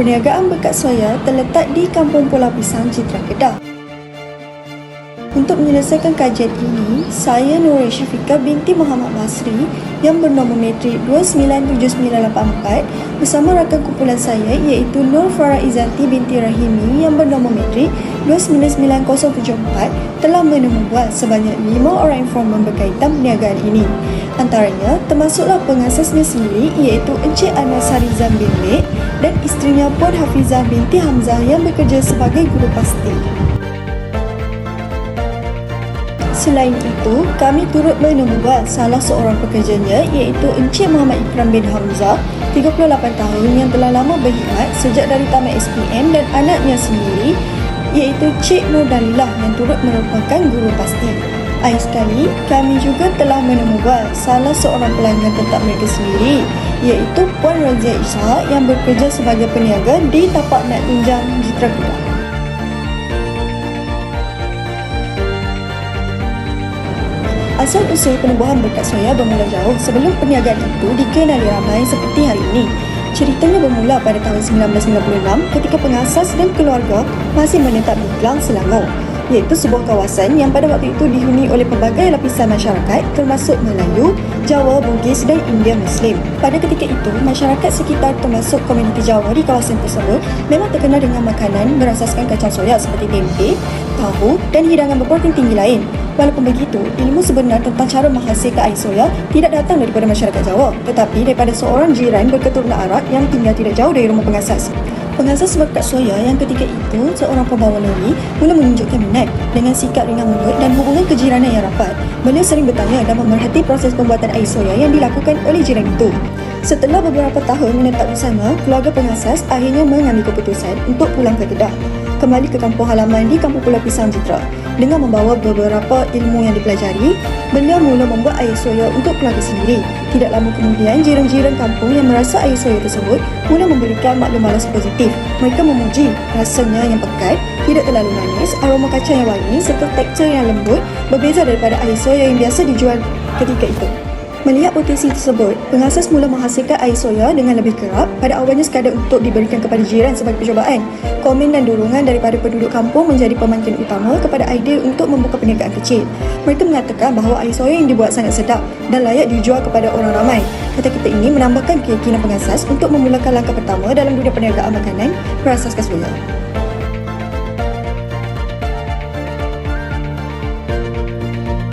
Perniagaan berkat soya terletak di Kampung Pulau Pisang, Citra Kedah. Untuk menyelesaikan kajian ini, saya Nurul Syafiqah binti Muhammad Basri yang bernombor metrik 297984 bersama rakan kumpulan saya iaitu Nur Farah Izzati binti Rahimi yang bernombor metrik 299074 telah menemubuat sebanyak 5 orang informan berkaitan perniagaan ini. Antaranya termasuklah pengasasnya sendiri iaitu Encik Anas Harizan bin Lek dan isterinya Puan Hafizah binti Hamzah yang bekerja sebagai guru pasti. Selain itu, kami turut menemubuat salah seorang pekerjanya iaitu Encik Muhammad Ikram bin Hamzah, 38 tahun yang telah lama berkhidmat sejak dari tamat SPM dan anaknya sendiri iaitu Cik Nur Dalilah yang turut merupakan guru pasti. Akhir sekali, kami juga telah menemubuat salah seorang pelanggan tetap mereka sendiri iaitu Puan Razia Ishak yang bekerja sebagai peniaga di tapak Nak Tunjang, Jitra Kedah. Asal usul penubuhan berkat soya bermula jauh sebelum perniagaan itu dikenali ramai seperti hari ini. Ceritanya bermula pada tahun 1996 ketika pengasas dan keluarga masih menetap di Klang, Selangor iaitu sebuah kawasan yang pada waktu itu dihuni oleh pelbagai lapisan masyarakat termasuk Melayu, Jawa, Bugis dan India Muslim. Pada ketika itu, masyarakat sekitar termasuk komuniti Jawa di kawasan tersebut memang terkenal dengan makanan berasaskan kacang soya seperti tempe, tahu dan hidangan berprotein tinggi lain. Walaupun begitu, ilmu sebenar tentang cara menghasilkan air soya tidak datang daripada masyarakat Jawa tetapi daripada seorang jiran berketurunan Arab yang tinggal tidak jauh dari rumah pengasas. Pengasas berkat soya yang ketika itu seorang pembawa lori mula menunjukkan minat dengan sikap ringan mulut dan hubungan kejiranan yang rapat. Beliau sering bertanya dan memerhati proses pembuatan air soya yang dilakukan oleh jiran itu. Setelah beberapa tahun menetap bersama, keluarga pengasas akhirnya mengambil keputusan untuk pulang ke Kedah kembali ke kampung halaman di Kampung Pulau Pisang Jitra. Dengan membawa beberapa ilmu yang dipelajari, beliau mula membuat air soya untuk keluarga sendiri. Tidak lama kemudian, jiran-jiran kampung yang merasa air soya tersebut mula memberikan maklum balas positif. Mereka memuji rasanya yang pekat, tidak terlalu manis, aroma kacang yang wangi serta tekstur yang lembut berbeza daripada air soya yang biasa dijual ketika itu. Melihat potensi tersebut, pengasas mula menghasilkan air soya dengan lebih kerap pada awalnya sekadar untuk diberikan kepada jiran sebagai percubaan. Komen dan dorongan daripada penduduk kampung menjadi pemancing utama kepada idea untuk membuka perniagaan kecil. Mereka mengatakan bahawa air soya yang dibuat sangat sedap dan layak dijual kepada orang ramai. Kata-kata ini menambahkan keyakinan pengasas untuk memulakan langkah pertama dalam dunia perniagaan makanan berasaskan soya.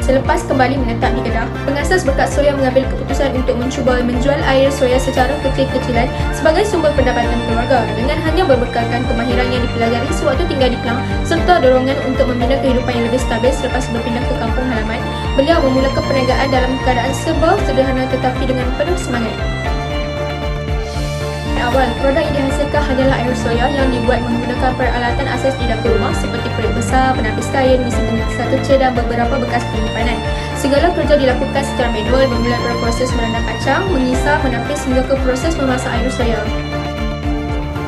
Selepas kembali menetap di Kedah, pengasas berkat soya mengambil keputusan untuk mencuba menjual air soya secara kecil-kecilan sebagai sumber pendapatan keluarga dengan hanya berbekalkan kemahiran yang dipelajari sewaktu tinggal di Kelang serta dorongan untuk membina kehidupan yang lebih stabil selepas berpindah ke kampung halaman. Beliau memulakan perniagaan dalam keadaan serba sederhana tetapi dengan penuh semangat awal, produk yang dihasilkan hanyalah air soya yang dibuat menggunakan peralatan asas di dapur rumah seperti perit besar, penapis kain, mesin penyiksat kecil dan beberapa bekas penyimpanan. Segala kerja dilakukan secara manual bermula dari proses merendam kacang, mengisap, menapis hingga ke proses memasak air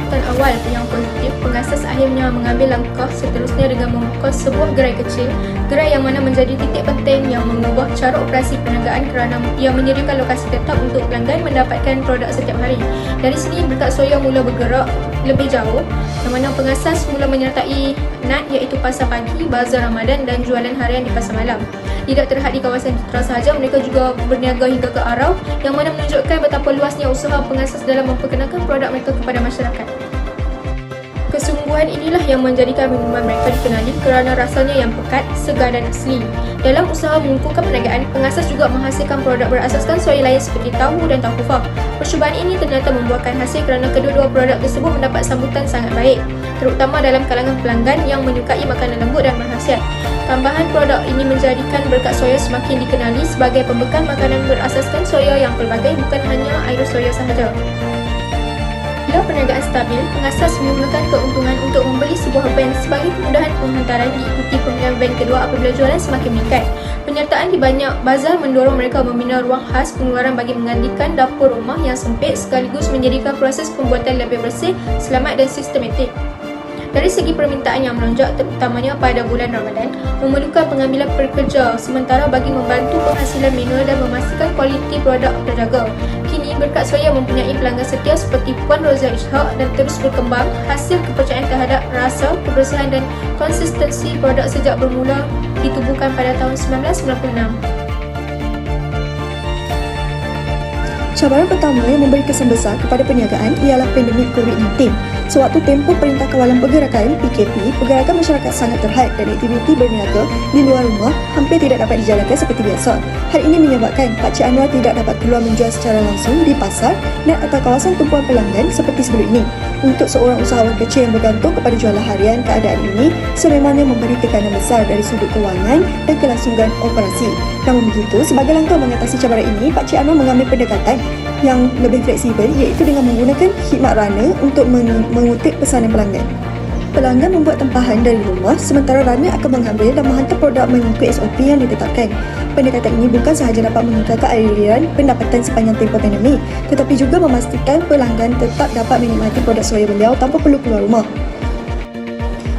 keputusan awal yang positif, pengasas akhirnya mengambil langkah seterusnya dengan membuka sebuah gerai kecil, gerai yang mana menjadi titik penting yang mengubah cara operasi perniagaan kerana ia menyediakan lokasi tetap untuk pelanggan mendapatkan produk setiap hari. Dari sini berkat soya mula bergerak lebih jauh, yang mana pengasas mula menyertai NAT iaitu pasar pagi, bazar Ramadan dan jualan harian di pasar malam. Tidak terhad di kawasan Citra sahaja, mereka juga berniaga hingga ke Arau yang mana menunjukkan betapa luasnya usaha pengasas dalam memperkenalkan produk mereka kepada masyarakat. Kesungguhan inilah yang menjadikan minuman mereka dikenali kerana rasanya yang pekat, segar dan asli. Dalam usaha mengukuhkan perniagaan, pengasas juga menghasilkan produk berasaskan soya lain seperti tahu dan tahu kufah. Percubaan ini ternyata membuahkan hasil kerana kedua-dua produk tersebut mendapat sambutan sangat baik, terutama dalam kalangan pelanggan yang menyukai makanan lembut dan berhasiat. Tambahan produk ini menjadikan berkat soya semakin dikenali sebagai pembekal makanan berasaskan soya yang pelbagai bukan hanya air soya sahaja. Bila perniagaan stabil, pengasas menggunakan keuntungan untuk membeli sebuah van sebagai kemudahan penghantaran diikuti pembelian van kedua apabila jualan semakin meningkat. Penyertaan di banyak bazar mendorong mereka membina ruang khas pengeluaran bagi menggantikan dapur rumah yang sempit sekaligus menjadikan proses pembuatan lebih bersih, selamat dan sistematik. Dari segi permintaan yang melonjak terutamanya pada bulan Ramadan, memerlukan pengambilan pekerja sementara bagi membantu penghasilan manual dan memastikan kualiti produk terjaga. Kini berkat soya mempunyai pelanggan setia seperti Puan Rozia Ishak dan terus berkembang hasil kepercayaan terhadap rasa, kebersihan dan konsistensi produk sejak bermula ditubuhkan pada tahun 1996. Cabaran pertama yang memberi kesan besar kepada perniagaan ialah pandemik COVID-19. Sewaktu tempoh Perintah Kawalan Pergerakan PKP, pergerakan masyarakat sangat terhad dan aktiviti berniaga di luar rumah hampir tidak dapat dijalankan seperti biasa. Hal ini menyebabkan Pak Cik Anwar tidak dapat keluar menjual secara langsung di pasar dan atau kawasan tumpuan pelanggan seperti sebelum ini. Untuk seorang usahawan kecil yang bergantung kepada jualan harian, keadaan ini sememangnya memberi tekanan besar dari sudut kewangan dan kelangsungan operasi. Namun begitu, sebagai langkah mengatasi cabaran ini, Pak Cik Anwar mengambil pendekatan yang lebih fleksibel iaitu dengan menggunakan khidmat runner untuk meng- mengutip pesanan pelanggan. Pelanggan membuat tempahan dari rumah sementara runner akan mengambil dan menghantar produk mengikut SOP yang ditetapkan. Pendekatan ini bukan sahaja dapat meningkatkan aliran pendapatan sepanjang tempoh pandemik tetapi juga memastikan pelanggan tetap dapat menikmati produk soya beliau tanpa perlu keluar rumah.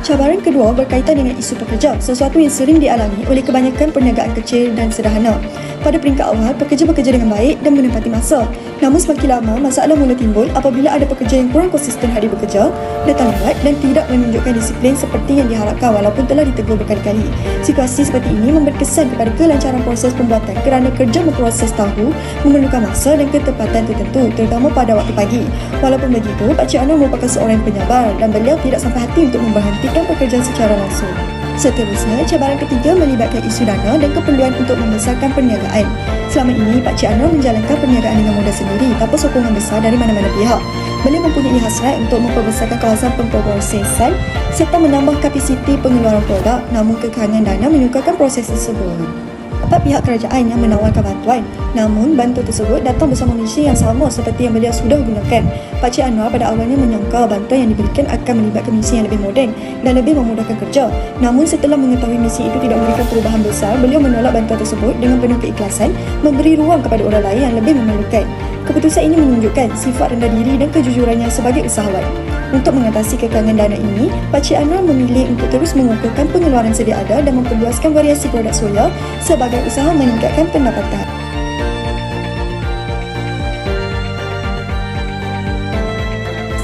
Cabaran kedua berkaitan dengan isu pekerja, sesuatu yang sering dialami oleh kebanyakan perniagaan kecil dan sederhana. Pada peringkat awal, pekerja bekerja dengan baik dan menempati masa. Namun semakin lama, masalah mula timbul apabila ada pekerja yang kurang konsisten hadir bekerja, datang lambat dan tidak menunjukkan disiplin seperti yang diharapkan walaupun telah ditegur berkali-kali. Situasi seperti ini memberi kesan kepada kelancaran proses pembuatan kerana kerja memproses tahu memerlukan masa dan ketepatan tertentu, terutama pada waktu pagi. Walaupun begitu, Pak Cik Anwar merupakan seorang penyabar dan beliau tidak sampai hati untuk memberhentikan pekerjaan secara langsung. Seterusnya, cabaran ketiga melibatkan isu dana dan keperluan untuk membesarkan perniagaan. Selama ini, Pak Cik Anwar menjalankan perniagaan dengan modal sendiri tanpa sokongan besar dari mana-mana pihak. Beliau mempunyai hasrat untuk memperbesarkan kawasan pemprosesan serta menambah kapasiti pengeluaran produk namun kekurangan dana menyukarkan proses tersebut. Dapat pihak kerajaan yang menawarkan bantuan. Namun, bantuan tersebut datang bersama misi yang sama seperti yang beliau sudah gunakan. Pak Cik Anwar pada awalnya menyangka bantuan yang diberikan akan melibatkan misi yang lebih moden dan lebih memudahkan kerja. Namun, setelah mengetahui misi itu tidak memberikan perubahan besar, beliau menolak bantuan tersebut dengan penuh keikhlasan memberi ruang kepada orang lain yang lebih memerlukan. Keputusan ini menunjukkan sifat rendah diri dan kejujurannya sebagai usahawan. Untuk mengatasi kekurangan dana ini, Pak Cik Anwar memilih untuk terus mengukuhkan pengeluaran sedia ada dan memperluaskan variasi produk soya sebagai usaha meningkatkan pendapatan.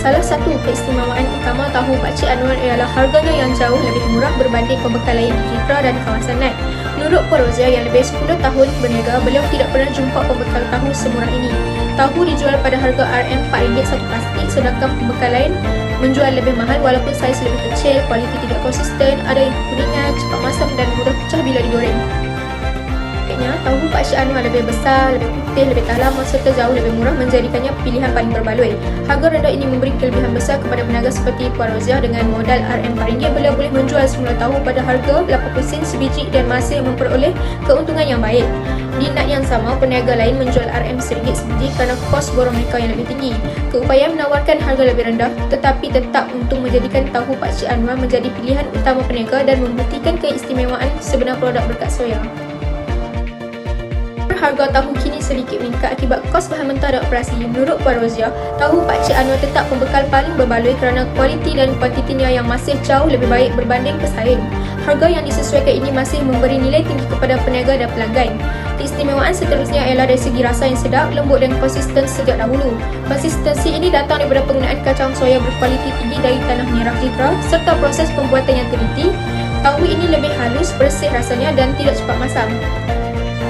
Salah satu keistimewaan utama tahu Pak Cik Anwar ialah harganya yang jauh lebih murah berbanding pembekal lain di Jitra dan kawasan lain. Menurut Puan Rozia yang lebih 10 tahun berniaga, beliau tidak pernah jumpa pembekal tahu semurah ini. Tahu dijual pada harga RM RM4 satu plastik sedangkan pembekal lain menjual lebih mahal walaupun saiz lebih kecil, kualiti tidak konsisten, ada yang kuningan, cepat masam dan mudah pecah bila digoreng. Sebaliknya, tahu Pak Syed Anwar lebih besar, lebih putih, lebih talam serta jauh lebih murah menjadikannya pilihan paling berbaloi. Harga rendah ini memberi kelebihan besar kepada peniaga seperti Puan Roziah dengan modal RM4 beliau boleh menjual semula tahu pada harga 80 sen sebiji dan masih memperoleh keuntungan yang baik. Di nak yang sama, peniaga lain menjual RM RM1 sebiji kerana kos borong mereka yang lebih tinggi. Keupayaan menawarkan harga lebih rendah tetapi tetap untuk menjadikan tahu Pak Syed Anwar menjadi pilihan utama peniaga dan membuktikan keistimewaan sebenar produk berkat soya harga tahu kini sedikit meningkat akibat kos bahan mentah dan operasi. Menurut Puan Rozia, tahu Pak Cik Anwar tetap pembekal paling berbaloi kerana kualiti dan kuantitinya yang masih jauh lebih baik berbanding pesaing. Harga yang disesuaikan ini masih memberi nilai tinggi kepada peniaga dan pelanggan. Keistimewaan seterusnya ialah dari segi rasa yang sedap, lembut dan konsisten sejak dahulu. Konsistensi ini datang daripada penggunaan kacang soya berkualiti tinggi dari tanah merah Citra serta proses pembuatan yang teliti. Tahu ini lebih halus, bersih rasanya dan tidak cepat masam.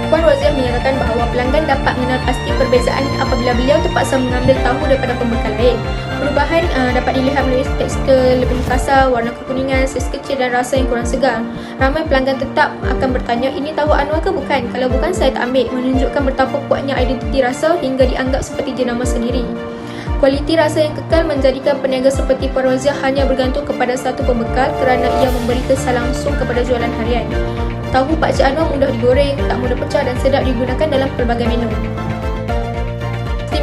Puan Wazir menyatakan bahawa pelanggan dapat mengenal pasti perbezaan apabila beliau terpaksa mengambil tahu daripada pembekal lain. Perubahan uh, dapat dilihat melalui tekstur lebih kasar, warna kekuningan, saiz kecil dan rasa yang kurang segar. Ramai pelanggan tetap akan bertanya, ini tahu Anwar ke bukan? Kalau bukan, saya tak ambil. Menunjukkan betapa kuatnya identiti rasa hingga dianggap seperti jenama sendiri. Kualiti rasa yang kekal menjadikan peniaga seperti Rozia hanya bergantung kepada satu pembekal kerana ia memberi kesan langsung kepada jualan harian. Tahu Pak Cik Anwar mudah digoreng, tak mudah pecah dan sedap digunakan dalam pelbagai menu.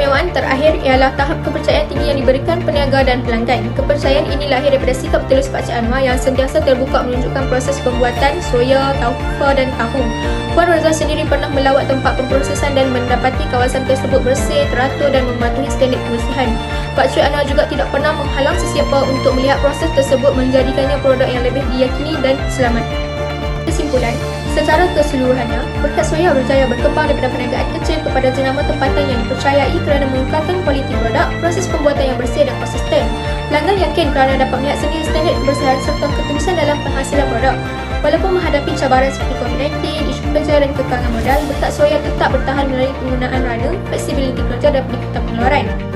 Istimewaan terakhir ialah tahap kepercayaan tinggi yang diberikan peniaga dan pelanggan. Kepercayaan ini lahir daripada sikap tulus Pak Cik Anwar yang sentiasa terbuka menunjukkan proses pembuatan soya, taufa dan tahu. Puan Roza sendiri pernah melawat tempat pemprosesan dan mendapati kawasan tersebut bersih, teratur dan mematuhi standard kebersihan. Pak Sri Anwar juga tidak pernah menghalang sesiapa untuk melihat proses tersebut menjadikannya produk yang lebih diyakini dan selamat. Kesimpulan, secara keseluruhannya, berkat soya berjaya berkembang daripada perniagaan kecil kepada jenama tempatan yang dipercayai kerana mengekalkan kualiti produk, proses pembuatan yang bersih dan konsisten. Pelanggan yakin kerana dapat melihat sendiri standard kebersihan serta keterusan dalam penghasilan produk. Walaupun menghadapi cabaran seperti COVID-19, isu kerja dan kekangan modal, berkat soya tetap bertahan melalui penggunaan rana, fleksibiliti kerja dan peningkatan pengeluaran.